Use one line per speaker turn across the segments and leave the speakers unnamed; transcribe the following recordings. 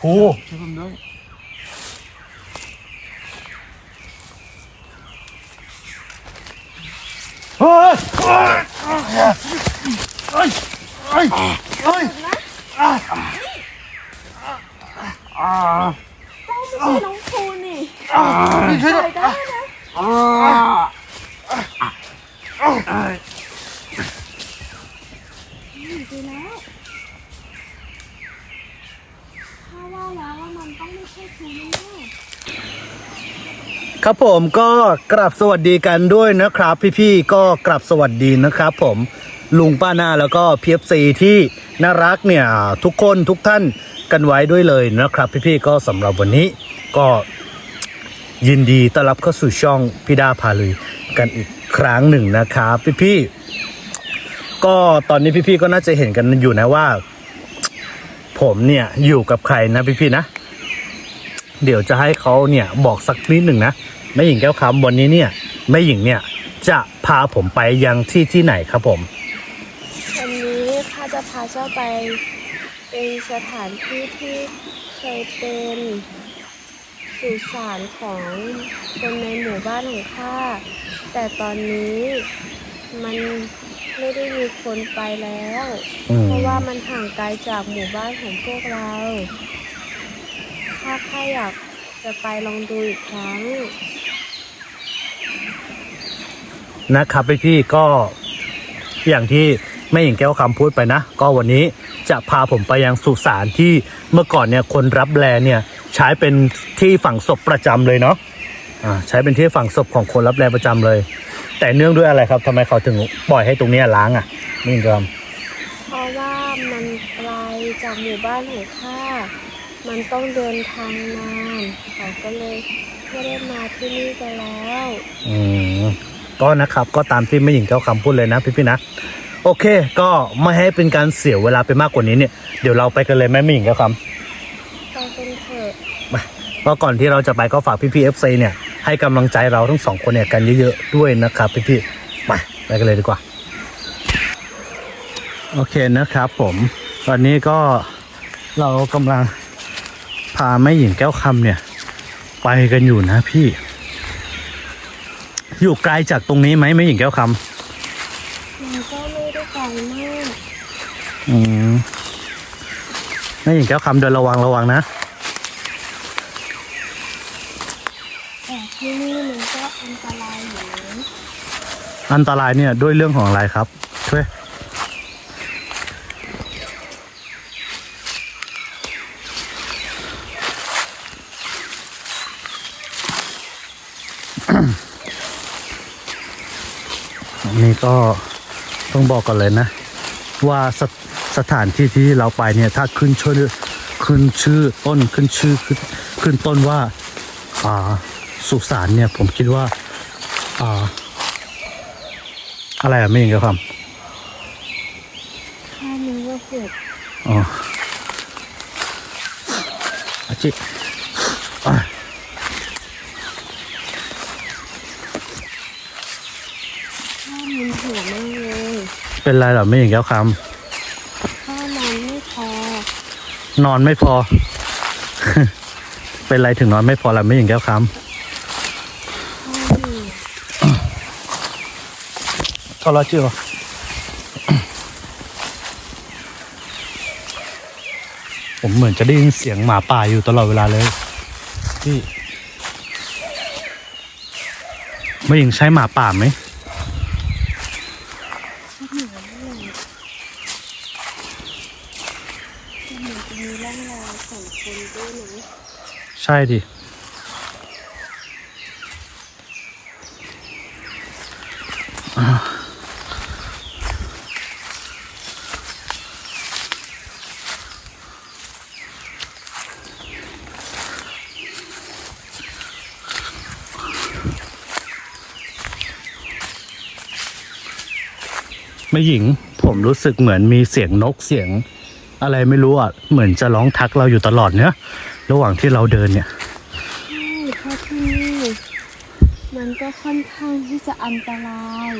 โอ้
ช่วยผมด้วย
เฮ้ยเฮ้ยเฮ้ยเฮ้ยเฮ้ยอ่าอ่า
เจ้าไม่ใช่น้องภูนี่
อ่า ช่วยด้ว
อยยได้นะ
อ่า
อยู่ดีแล้วถ้าว่าแล้วว่ามันต้องไม่ใช่ภูแน่
ครับผมก็กราบสวัสดีกันด้วยนะครับ พี่ๆก็กราบสวัสดีนะครับ ผมลุงป้าหน้าแล้วก็เพีเอฟซีที่น่ารักเนี่ยทุกคนทุกท่านกันไว้ด้วยเลยนะครับ พี่ๆก็สำหรับวันนี้ก็ยินดีต้อนรับเข้าสู่ช่องพี่ดาพาลุยกันอีกครั้งหนึ่งนะครับ พี่ๆก็ตอนนี้พี่ๆก็น่าจะเห็นกันอยู่นะว่า ผมเนี่ยอยู่กับใครนะพี่ๆนะเดี๋ยวจะให้เขาเนี่ยบอกสักนิดหนึ่งนะ แม่หญิงแก้วคำวันนี้เนี่ยแม่หญิงเนี่ยจะพาผมไปยังที่ที่ไหนครับผม
วันนี้ข้าจะพาเจ้าไปเป็นสถานที่ที่เคยเป็นสุสานของคนในหมู่บ้านของข้าแต่ตอนนี้มันไม่ได้มีคนไปแล้ว
อืม
เพราะว่ามันห่างไกลจากหมู่บ้านของพวกเราถ้าข้าอยากจะไปลองดูอีกครั้ง
นะครับพี่ๆก็อย่างที่แม่หญิงแก้วคำพูดไปนะ ก็วันนี้จะพาผมไปยังสุสานที่เมื่อก่อนเนี่ยคนรับแลเนี่ยใช้เป็นที่ฝังศพประจำเลยเนาะอ่าใช้เป็นที่ฝังศพของคนรับแลประจำเลย แต่เนื่องด้วยอะไรครับทำไมเขาถึงปล่อยให้ตรงเนี้ยล้างอะแม่หญิงแก้วคำ
เพราะว่ามันไกลจากหมู่บ้านของข้ามันต้องเดินทางนานเขาก็เลยไม่ได้มาที่นี่กันแล้ว
อืม ก็นะครับก็ตามที่แม่หญิงเจ้าคำพูดเลยนะพี่ๆนะ โอเค ก็ไม่ให้เป็นการเสียเวลาไปมากกว่านี้เนี่ยเดี๋ยวเราไปกันเลยแม่แม่หญิงเจ้าค
ไปเป็นเถอะำ
มาก็ก่อนที่เราจะไปก็ฝากพี่ๆเอฟซีเนี่ยให้กำลังใจเราทั้งสองคนเนี่ยกันเยอะๆด้วยนะครับพี่ๆมาไปกันเลยดีกว่า โอเคนะครับผมตอนนี้ก็เรากำลังพาแม่หญิงแก้วคำเนี่ย ไปกันอยู่นะพี่ อยู่ไกลจากตรงนี้ไหมแม่หญิงแก้วคำ
มันก็ไม่ได้ไกลมาก
อืมแม่หญิงแก้วคำเดินระวังระวังนะ
แต่ที่นี่มันก็อันตรายอยู่นะ
อันตรายเนี่ยด้วยเรื่องของอะไรครับช่วย นนี้ก็ต้องบอกก่อนเลยนะ ว่าสถสถานที่ที่เราไปเนี่ยถ้าขึ้นชื่อขึ้นชื่อต้นขึ้นชื่อขึ้นขึ้นต้นว่าอ่าสุสานเนี่ยผมคิดว่าอ่าอะไรอะไม่เห็นกับค
ข้านึกว่าเกิดำ
อ๋ออาจิอะ
ข้ามึนหัวมากเลย
เป็นไรเหรอไม่เห็นกับค
ข้านอนไม่พอำ
นอนไม่พอ เป็นไรถึงนอนไม่พอละไม่เห็นแก้วค
ข้าอยู่ำ
ก็รอเชื่อผมเหมือนจะได้ยินเสียงหมาป่าอยู่ตลอดเวลาเลยพี่ไม่ยิงใช้หมาป่าไหม
ข้าเหนื่อยมากเลยจะ เหมือนจะมีร่องรอยของคนด้วยนะ
ใช่ดิ ไม่หญิงผมรู้สึกเหมือนมีเสียงนกเสียง อะไรไม่รู้อะ เหมือนจะร้องทักเราอยู่ตลอดเนี้ยระหว่างที่เราเดินเนี่ย
ใช่เพราะที่นี่มันก็ค่อนข้างที่จะอันตราย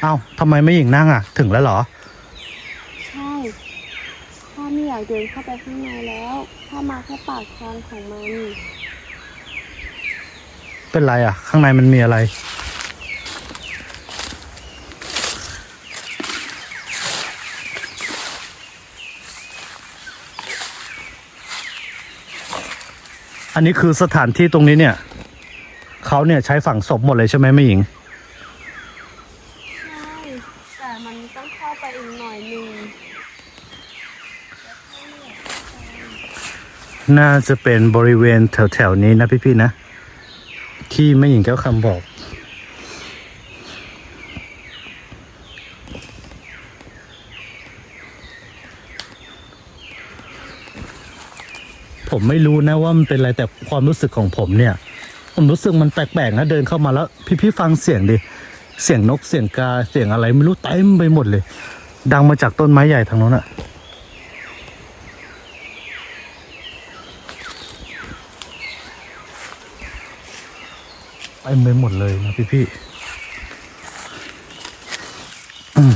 เอ้าทำไมไม่หญิงนั่งอะ ถึงแล้วเหรอ
ใช่ข้าไม่อยากอยากเดินเข้าไปข้างในแล้วถ้ามาแค่ปากทางของมัน
เป็นไรอะ ข้างในมันมีอะไร อันนี้คือสถานที่ตรงนี้เนี่ยเขาเนี่ยใช้ฝังศพหมดเลยใช่ไหมแม่หญิง
ใช่แต่มันต้องเข้าไปอีกหน่อยหนึ่ง
น่าจะเป็นบริเวณแถวๆนี้นะพี่ๆนะ ที่แม่หญิงแก้วคำบอก ผมไม่รู้นะว่ามันเป็นอะไรแต่ความรู้สึกของผมเนี่ย ผมรู้สึกมันแปลกๆนะเดินเข้ามาแล้ว พี่ๆฟังเสียงดิเสียงนกเสียงกาเสียงอะไรไม่รู้เต็มไปหมดเลย ดังมาจากต้นไม้ใหญ่ทางโน้นอะเต็มไปหมดเลยนะพี่พี่ๆอืม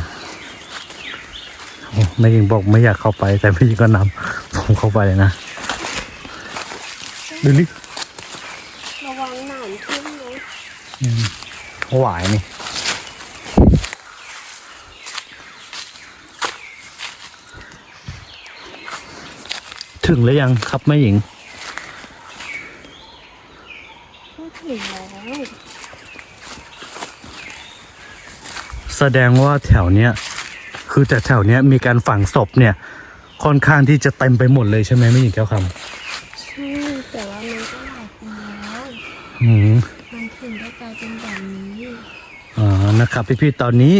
โอ้แม่ยิงบอกไม่อยากเข้าไปแต่พี่ยิงก็นำผมเข้าไปนะ ดูดิ
ระวังหนามทิ่มนะ
อืมหวายนี่ถึงแล้วยังครับแม่หญิง
ก็ถึงแล้ว
แสดงว่าแถวเนี้ยคือแต่แถวเนี้ยมีการฝังศพเนี่ย ค่อนข้างที่จะเต็มไปหมดเลยใช่ไหมแม่หญิงแก้วค
ใอื
ม
มันถึงได้กลายเป็นแบบนี้
อ่านะครับ พี่ๆตอนนี้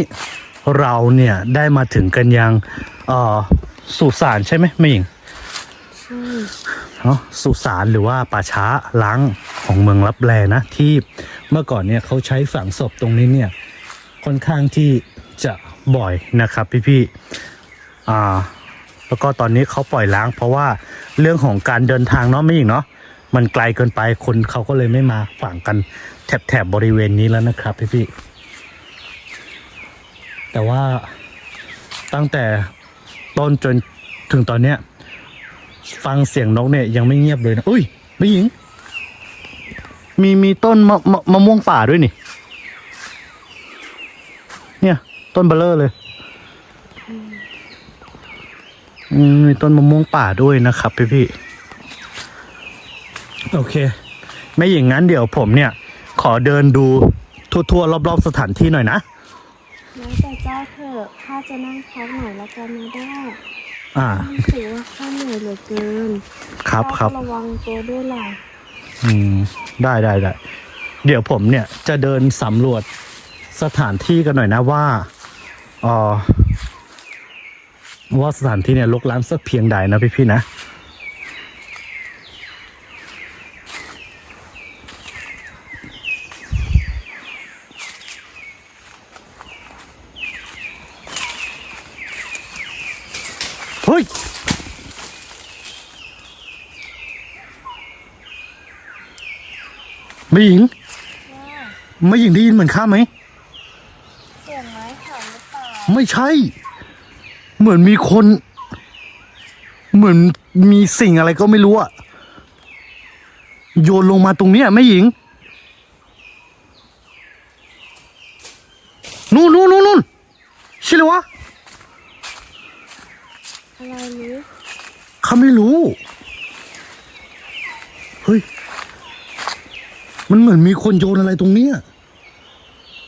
เราเนี่ยได้มาถึงกันยังเอ่อสุสานใช่ไหมแม่หญิง
ใช่
เนาะสุสานหรือว่าป่าช้าล้างของเมืองลับแลนะที่เมื่อก่อนเนี่ยเขาใช้ฝังศพตรงนี้เนี่ยค่อนข้างที่จะบ่อยนะครับพี่ๆอ่าแล้วก็ตอนนี้เขาปล่อยล้างเพราะว่าเรื่องของการเดินทางเนาะไม่หญิงเนาะ มันไกลเกินไปคนเขาก็เลยไม่มาฝั่งกันแถบแถบบริเวณนี้แล้วนะครับพี่ๆแต่ว่าตั้งแต่ต้นจนถึงตอนเนี้ย ฟังเสียงนกเนี่ยยังไม่เงียบเลยนะอุ้ยไม่หญิง มีมีต้นมะมะมะม่วงป่าด้วยนี่ เนี่ย ต้นเบลเลอร์เลยอืมมีต้นมะม่วงป่าด้วยนะครับพี่พี่ โอเค ไม่อย่างนั้นเดี๋ยวผมเนี่ย ขอเดินดูทั่วๆรอบๆสถานที่หน่อยนะ
แล้วแต่เจ้าเถอะข้าจะนั่งพักหน่อยละกันนะได้
อ่า
รู้สึกว่าข้าเหนื่อยเหลือเกิน
ครับครับ
เจ้าก็ระวังตัวด้วยล่ะ
อืมได้ได้ได้เดี๋ยวผมเนี่ยจะเดินสำรวจสถานที่กันหน่อยนะว่าเออว่าสถานที่เนี่ยลกล้างสักเพียงใดนะพี่พี่ๆนะ เฮ้ยไม่หญิง
ว่า
ไม่หญิงได้ยินเหมือนข้าไหม
เสียงไม้ขันหรือเปล่า
ไม่ใช่ เหมือนมีคน เหมือนมีสิ่งอะไรก็ไม่รู้อะโยนลงมาตรงเนี้ยแม่หญิงนู่นนู่นนู่นนู่นใช่เลยวะ
อะไรนี้
ข้าไม่รู้ เฮ้ย มันเหมือนมีคนโยนอะไรตรงเนี้ย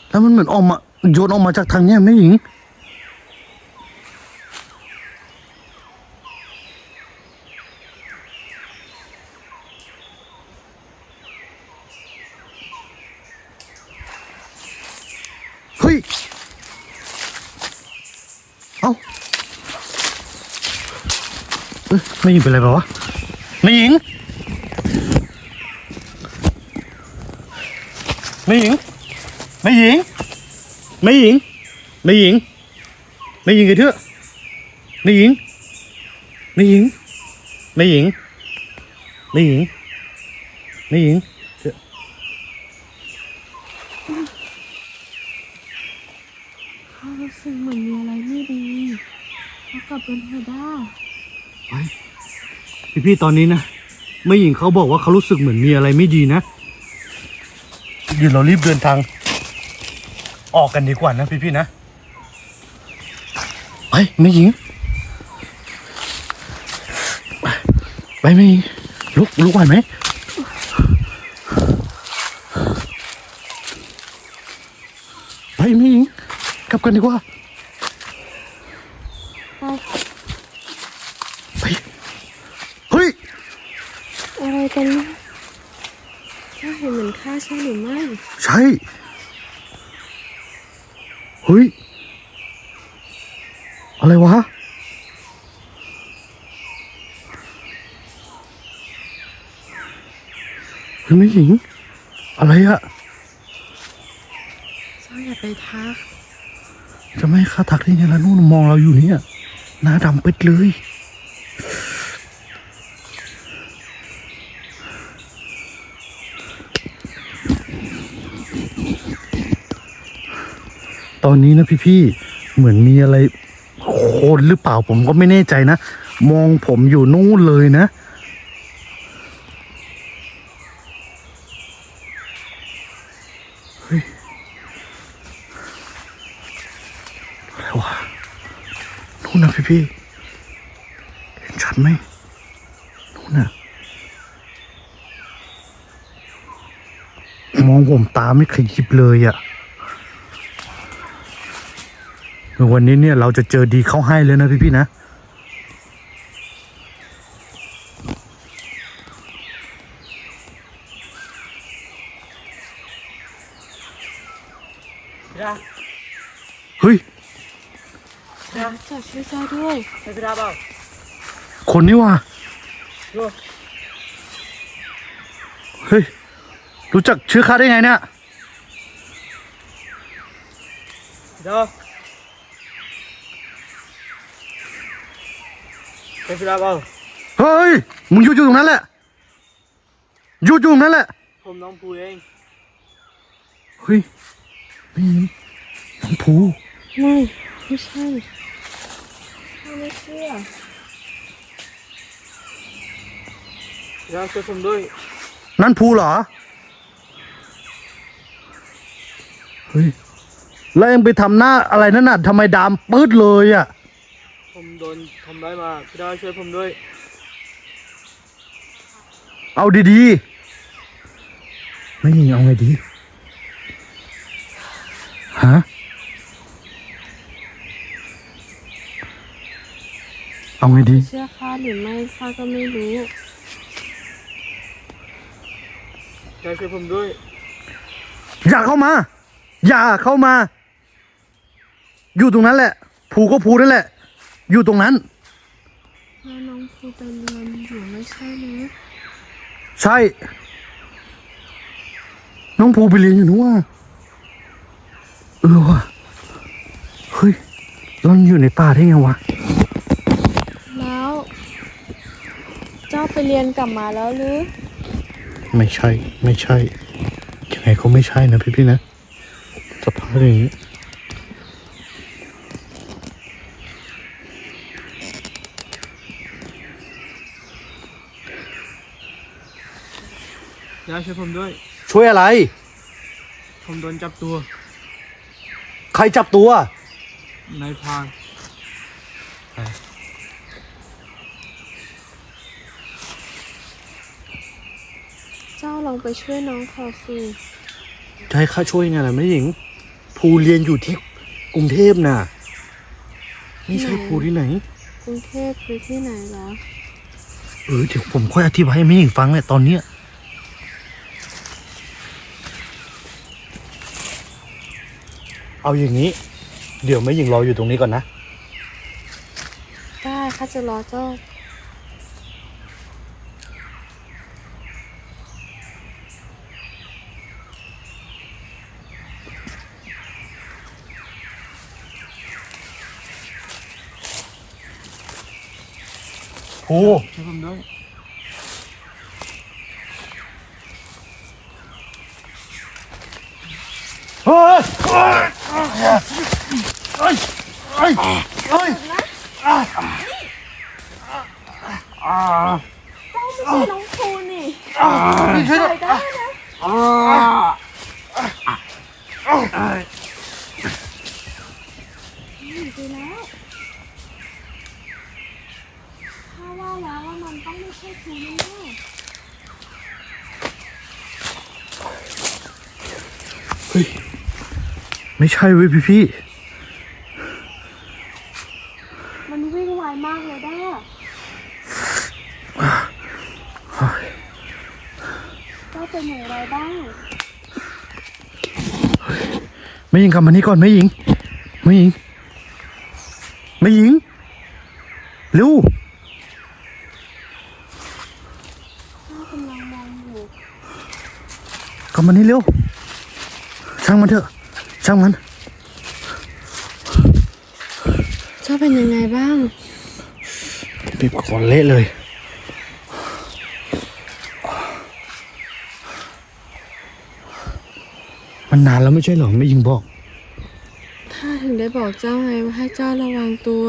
แล้วมันเหมือนออกมาโยนออกมาจากทางเนี้ยแม่หญิง เฮ้ย เอ้า เอ้ย ไม่หญิงเป็นไรเปล่าวะไม่หญิงไม่หญิงไม่หญิงไม่หญิงไม่หญิงไม่หญิงไอ้เถอะไม่หญิงไม่หญิงไม่หญิงไม่หญิงไม่หญิงเถอ
ข้ารู้สึกเหมือนมีอะไรไม่ดีเขากลับเป็นเฮด้า
เฮ้ พี่พี่ๆตอนนี้นะไม่หญิงเขาบอกว่าเขารู้สึกเหมือนมีอะไรไม่ดีนะเดี๋ยวเรารีบเดินทาง ออกกันดีกว่านะพี่พี่ๆนะไปไม่หญิงไปไปไม่หญิงลุกลุกไหวไหมไปไม่หญิงกลับกันดีกว่า
ไป
ไปเฮ้ย
อะไรกันเนี่ยเจ้าเห็นเหมือนข้าใช่หรือไม่
ใช่ เฮ้ย อะไรวะ เฮ้ยไม่หญิง อะไรอะ
เจ้าอย่าไปทัก
จะไม่ให้ข้าทักได้ไงล่ะนู่นมองเราอยู่เนี่ยหน้าดำปิดเลย ตอนนี้นะพี่ๆเหมือนมีอะไรคนหรือเปล่าผมก็ไม่แน่ใจนะ มองผมอยู่นู่นเลยนะ เฮ้ยอะไรวะนู่นนะพี่ๆเห็นชัดไหมนู่นน่ะ มองผมตาไม่ขยิบเลยอะ่ะ วันนี้เนี่ยเราจะเจอดีเข้าให้เลยนะพี่พี่ๆนะ
Pira,
เฮ้ย
เจ้าช่วยเจ้าด้วย
saya pira bang.
คนนี้ว่ะ
Yo,
เฮ้ย รู้จักชื่อข้าได้ไงเนี่ย
yo. Saya pira bang.
เฮ้ย มึงหยุดอยู่ตรงนั้นแหละหยุดอยู่ตรงนั้นแหละ
ผมน้องภูเอง
เฮ้ยไม่มีน้องภู
ไม่ไม่ใช่ข้าไม่เชื่อ
อยากช่วยผมด้วย
นั่นภูเหรอ เฮ้ย แล้วเองไปทำหน้าอะไรนั่นน่ะทำไมดามปื๊ดเลยอะ
ผมโดนทำร้ายมาพี่ดาช่วยผมด้วย
เอาดีๆ ไม่มีเอาไงดี ฮะ เอาไงดี
เชื่อข้าหรือไม่ข้าก็ไม่รู้
อยากช่วยผมด้วย
อย่าเข้ามา อย่าเข้ามา อยู่ตรงนั้นแหละ ผูก็ผูนั่นแหละ อยู่ตรงนั้น
ถ้าน้องภูไปเรียนอยู่ไม่ใช่นะ
ใช่ น้องภูไปเรียนอยู่นู้นว่ะเออว่ะเฮ้ยแล้วมันอยู่ในป่าได้ไงวะ
แล้ว เจ้าไปเรียนกลับมาแล้วหรือ
ไม่ใช่ ไม่ใช่ยังไงก็ไม่ใช่นะพี่พี่ๆนะสภาพอย่างนี้
อยาก ช่วยผมด้วย
ช่วยอะไร
ผมโดนจับตัว
ใครจับตัว
นายพราน
เจ้าลองไปช่วยน้องขอสิ
จะให้ข้าช่วยไงล่ะแม่หญิงภูเรียนอยู่ที่กรุงเทพน่ะไม่ใช่ภูที่ไหน
กรุงเทพคือที่ไหนล่ะ
เออเดี๋ยวผมค่อยอธิบายให้แม่หญิงฟังแหละตอนเนี้ย เอาอย่างนี้ เดี๋ยวแม่หญิงรออยู่ตรงนี้ก่อนนะ
ได้ข้าจะรอเจ้า
ภู
ช่วยผมด้วย
เฮ้ย เอ้ยเอ้ยเอ้ยเอ้ย
เจ้าไม่ใช่น้องคูนี่
นี่ช่วย
ป
ด้
ล่
ว
อยยได้นะ
อ่า
อยู่ดีแล้วถ้าว่าแล้วว่ามันต้องไม่ใช่ครูแน่
เฮ้ย ไม่ใช่เว้ยพี่พี่
ๆมันวิ่งไวมากเลยด้าเจ้าเป็นอย่างไรบ้าง
ไม่ยิงกลับมานี่ก่อนไม่ยิง ไม่ยิง ไม่ยิงเร็ว
ข้ากำลังมองอยู่
กลับมานี่เร็วช่างมันเถอะช่างมัน
เจ้าเป็นยังไงบ้าง
บีบคอเละเลย มันนานแล้วไม่ใช่เหรอไม่ยิงบอก
ข้าถึงได้บอกเจ้าไงว่าให้เจ้าระวังตัว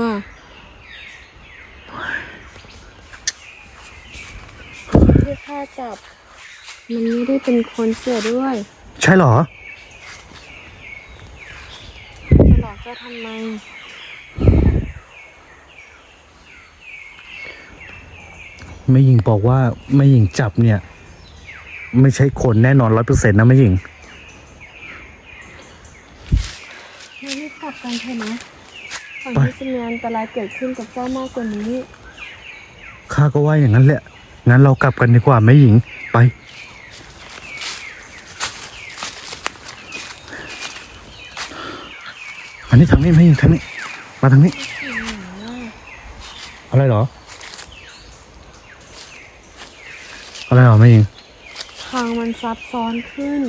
ที่ข้าจับ มันไม่ได้เป็นคนเสียด้วย
ใช่เหรอ
จะหลอกเจ้าทำไม
ไม่ยิงบอกว่าไม่ยิงจับเนี่ย ไม่ใช่คนแน่นอนร้อยเปอร์เซ็นต์นะไม่ยิง
เรารีบกลับกันเถอะนะก่อน
ไป
ที่จะมีอันตรายเกิดขึ้นกับเจ้ามากกว่านี้
ข้าก็ว่าอย่างนั้นแหละ งั้นเรากลับกันดีกว่าไม่ยิงไป อันนี้ทางนี้ไม่ยิงทางนี้ มาทางนี้ อะไรเหรอ อะไรเหรอไม่ยิง
ทางมันซับซ้อนขึ้น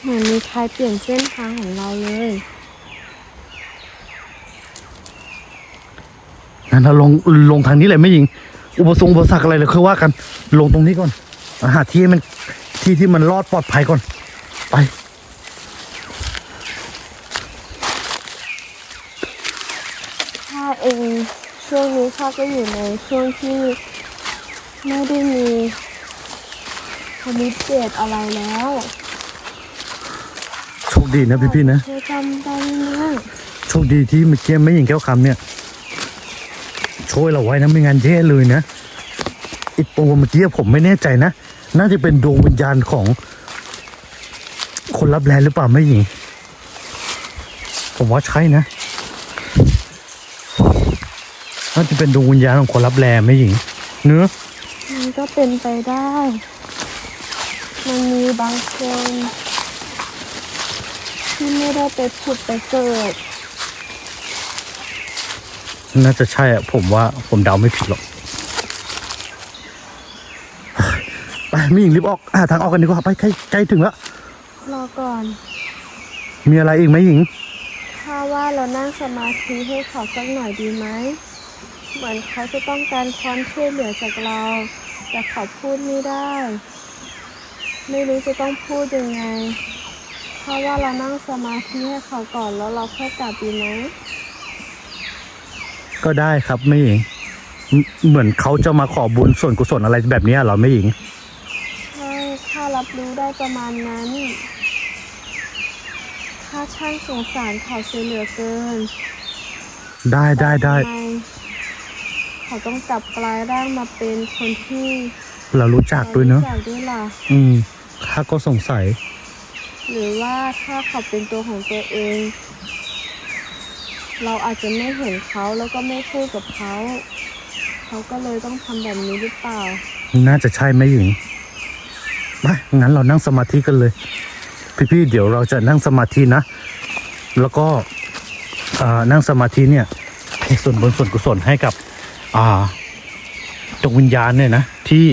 เหมือนมีใครเปลี่ยนเส้นทางของเราเลย
งั้นเราลงลงทางนี้เลยไม่ยิง อุปสงค์อุปสรรคอะไรเลยค่อยว่ากัน ลงตรงนี้ก่อนหาที่ให้มันที่ที่มันรอดปลอดภัยก่อน ไป
ข้าเอง ช่วงนี้ข้าก็อยู่ในช่วงที่ไม่ได้มีคมิตเดตอะไรแล้ว
โชคดีนะพี่พี่ๆนะ
เธอจำได้ไหม
โชคดีที่เมื่อกี้ไม่ยิงแก้วคำเนี่ย ช่วยเราไว้นะไม่งั้นแย่เลยนะไอีตัวเมื่อกี้ผมไม่แน่ใจนะ น่าจะเป็นดวงวิญญาณของ คนรับแลหรือเปล่าไม่ยิง ผมว่าใช่นะ น่าจะเป็นดวงวิญญาณของคนรับแลไม่ยิง เนื้อะ
มันก็เป็นไปได้ มันมีบางคนที่ไม่ได้ไปผุดไปเกิด
น่าจะใช่อะผมว่าผมเดาไม่ผิดหรอก ไปไม่ยิงรีบออกหาทางออกกันดีกว่าไปใกล้ใกล้ถึงแล้ว
รอก่อน
มีอะไรอีกไหมหญิง
ถ้าว่าเรานั่งสมาธิให้เขาสักหน่อยดีไหม เหมือนเขาจะต้องการความช่วยเหลือจากเรา แต่เขาพูดไม่ได้ ไม่รู้จะต้องพูดยังไงถ้าว่าเรานั่งสมาธิให้เขาก่อนแล้วเราค่อยกลับดีไหม
ก็ได้ครับไม่หญิงเหมเหมือนเขาจะมาขอบุญส่วนกุศลอะไรแบบเนี้ยเหรอไม่หญิง
ใช่ข้ารับรู้ได้ประมาณนั้นข้าช่างสงสารเขาเสียเหลือเกิน
ได้ได้ได้
ทำม เขาต้องกลับกลายร่างมาเป็นคนที่
เรารู้จักด้วยเนาะ
รรู้จักด้วยล่ะ
อืมข้าก็สงสัย
หรือว่าถ้าเขาเป็นตัวของตัวเอง เราอาจจะไม่เห็นเขาแล้วก็ไม่พูดกับเขา เขาก็เลยต้องทำแบบนี้หรือเปล่า
น่าจะใช่ไหมหญิงไปงั้นเรานั่งสมาธิกันเลย พี่ๆเดี๋ยวเราจะนั่งสมาธินะ แล้วก็อ่านั่งสมาธิเนี่ยให้ส่วนบุญส่วนกุศลให้กับ อ่าดวงวิญญาณเนี่ยนะที่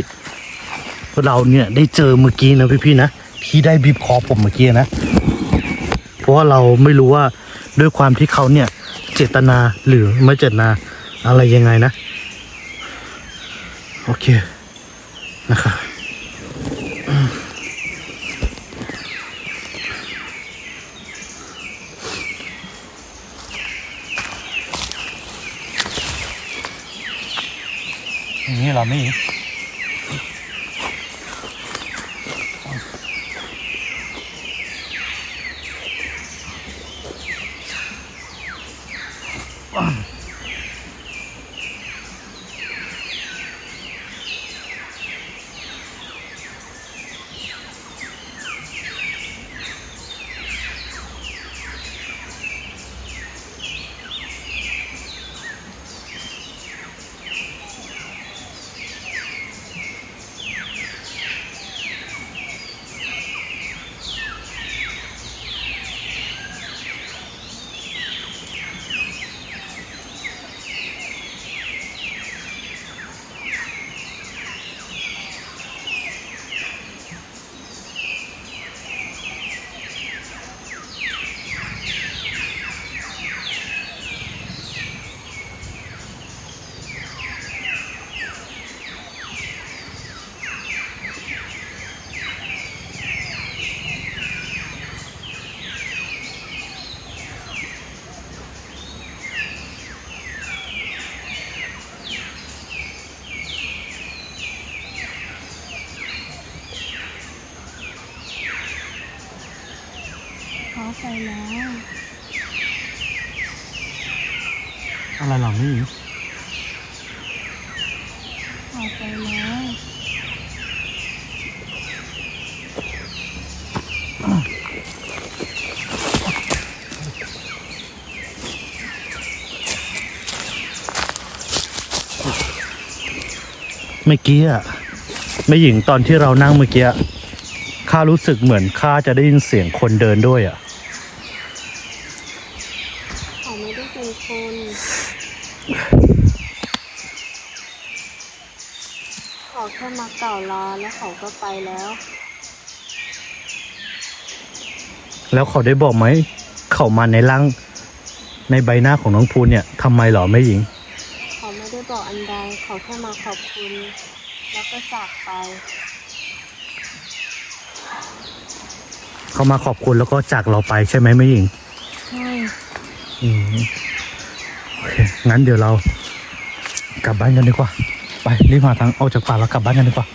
เราเนี่ยได้เจอเมื่อกี้นะพี่ๆนะที่ได้บีบคอผมเมื่อกี้นะ เพราะว่าเราไม่รู้ว่าด้วยความที่เขาเนี่ย เจตนาหรือไม่เจตนาอะไรยังไงนะ โอเคนะครับ อ ย่างนี้เหราไม่หญิง
เขาไปแล้ว
อะไรเหราไม่หญิง
เขาไปแล้ว
เมื่อกี้อะไม่หญิงตอนที่เรานั่งเมื่อกี้ข้ารู้สึกเหมือนข้าจะได้ยินเสียงคนเดินด้วยอะ
เขาไม่ได้เป็นคน เขาแค่มาเก่าลาแล้วเขาก็ไปแล้ว
แล้วเขาได้บอกไหม เขามาในร่างในใบหน้าของน้องพูนเนี่ยทำไมเหรอแม่หญิง
เขาไม่ได้บอกอันใดเขาแค่มาขอบคุณ แล้วก็จากไป
เขามาขอบคุณแล้วก็จากเราไปใช่ไหมแม่หญิง
ใช่
อืมโอเคงั้นเดี๋ยวเรา กลับบ้านกันดีกว่า ไปรีบหาทางออกจากป่าแล้วกลับบ้านกันดีกว่า